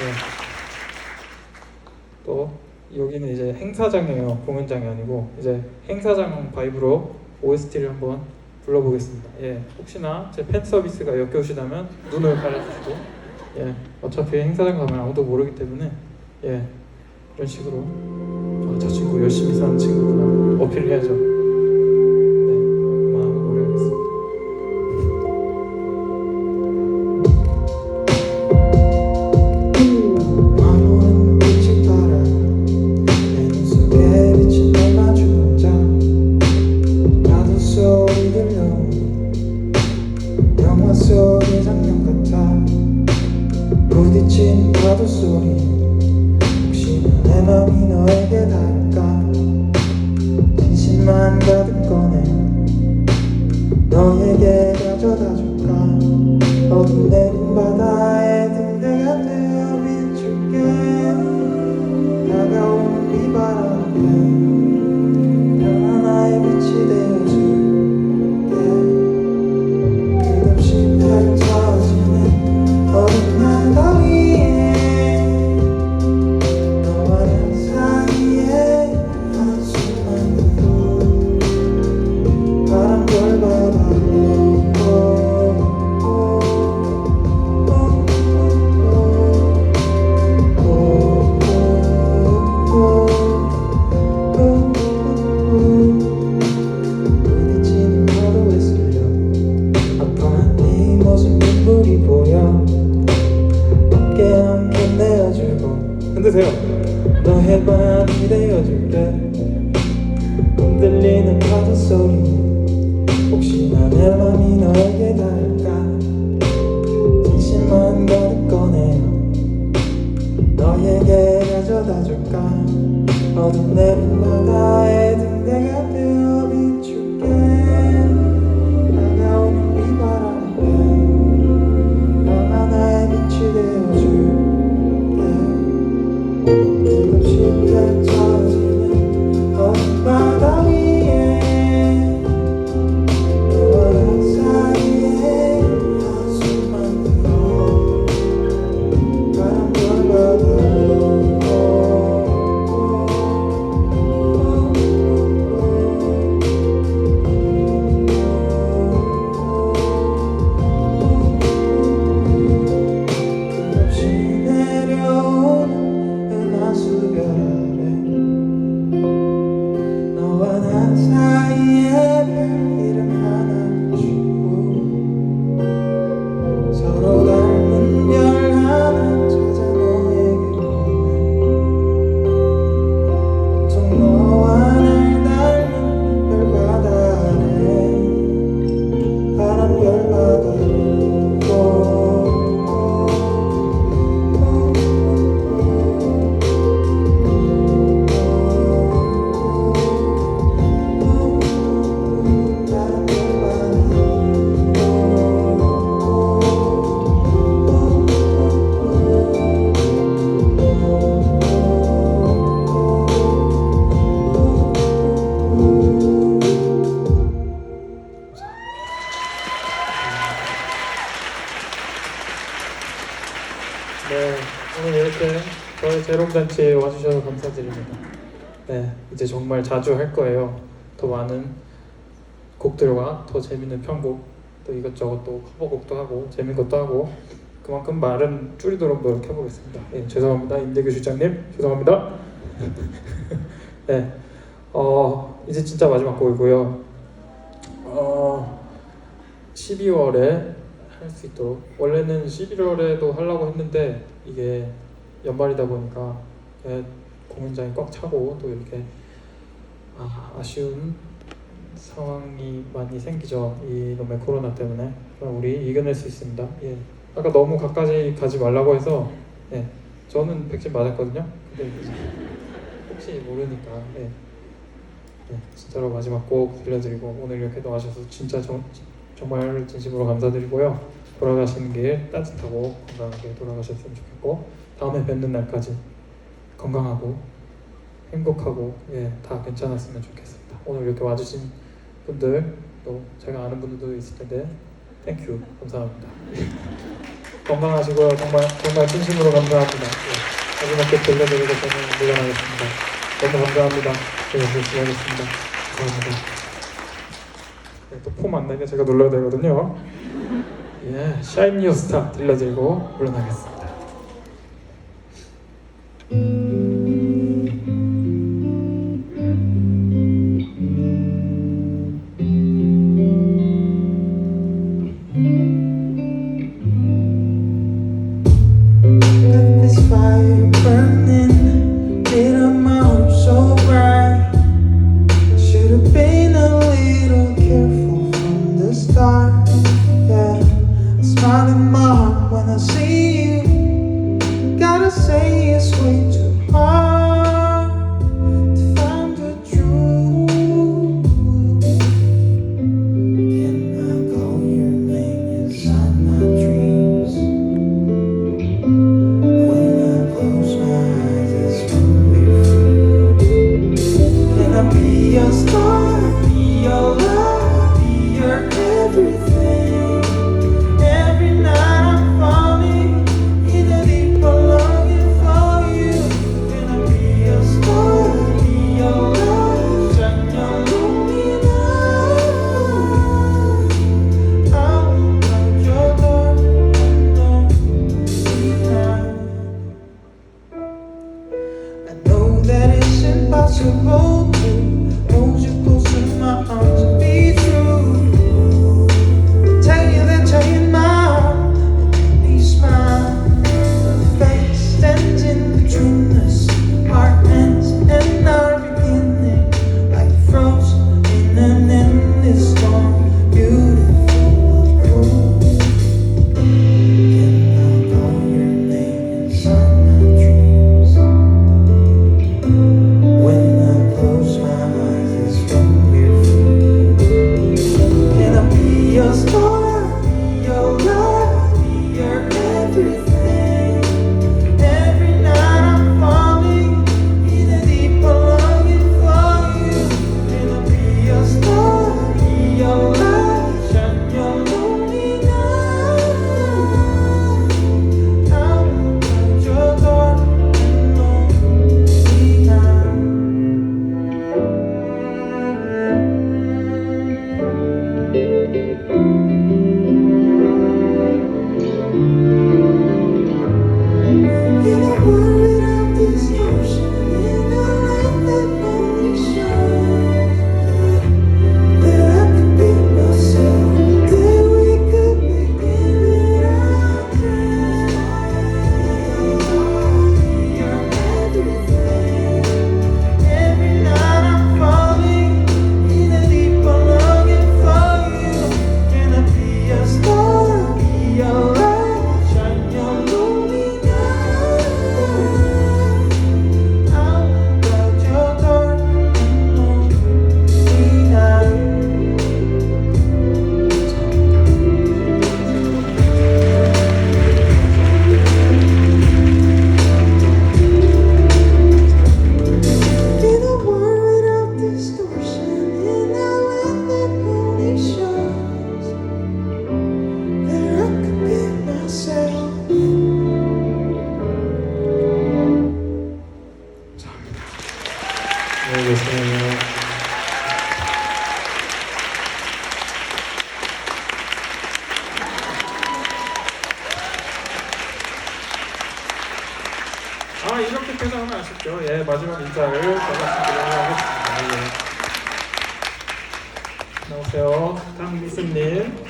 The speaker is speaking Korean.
네. 또 여기는 이제 행사장이에요. 공연장이 아니고 이제 행사장 바이브로 OST를 한번 불러보겠습니다. 예, 혹시나 제 팬 서비스가 역겨우시다면 눈을 가려주시고 예, 어차피 행사장 가면 아무도 모르기 때문에 예, 이런 식으로 아, 저 친구 열심히 사는 친구구나 어필을 해야죠. 널 마주보자. 파도 소리 들려. 영화 속의 장면 같아. 부딪힌 파도 소리. 혹시나 내 맘이 너에게 닿을까? 진심만 가득 꺼내. 너에게 가져다 줄까? 어둠 내린 바다에 흔드세요. 너의 밤이 되어줄게. 흔들리는 파도 소리. 혹시나 내 맘이 너에게 닿을까? 진심만 가득 꺼내어 너에게 가져다 줄까? 어둠 내린 바다에 등대가 되어 네, 오늘 이렇게 저희 재롱잔치에 와주셔서 감사드립니다. 네, 이제 정말 자주 할 거예요. 더 많은 곡들과 더 재밌는 편곡, 또 이것저것 또 커버곡도 하고 재밌는 것도 하고 그만큼 말은 줄이도록 노력해 보겠습니다. 예, 죄송합니다, 임대규 실장님, 죄송합니다. 네, 어 이제 진짜 마지막 곡이고요. 어 12월에 할 수 있도록 원래는 11월에도 하려고 했는데 이게 연말이다 보니까 예, 공연장이 꽉 차고 또 이렇게 아, 아쉬운 상황이 많이 생기죠 이 놈의 코로나 때문에 그럼 우리 이겨낼 수 있습니다 예. 아까 너무 가까이 가지 말라고 해서 예. 저는 백신 맞았거든요 근데 혹시 모르니까 예. 예, 진짜로 마지막 곡 들려드리고 오늘 이렇게 도와주셔서 진짜 정, 정말 진심으로 감사드리고요. 돌아가시는 길 따뜻하고 건강하게 돌아가셨으면 좋겠고 다음에 뵙는 날까지 건강하고 행복하고 예, 다 괜찮았으면 좋겠습니다. 오늘 이렇게 와주신 분들 또 제가 아는 분들도 있을 텐데 땡큐 감사합니다. 건강하시고요 정말 정말 진심으로 감사합니다. 예, 마지막 때 들려드리고 저는 물러나겠습니다. 너무 감사합니다. 예, 네, 열심히 하겠습니다. 감사합니다. 또포 안 나니까 제가 놀러야 되거든요. 예, 샤인 뉴스타 들려드리고 물러나겠습니다. 팬분들께서 하면 아쉽죠. 예, 마지막 인사를 전달드리도록 하겠습니다. 예. 나오세요. 강미스님.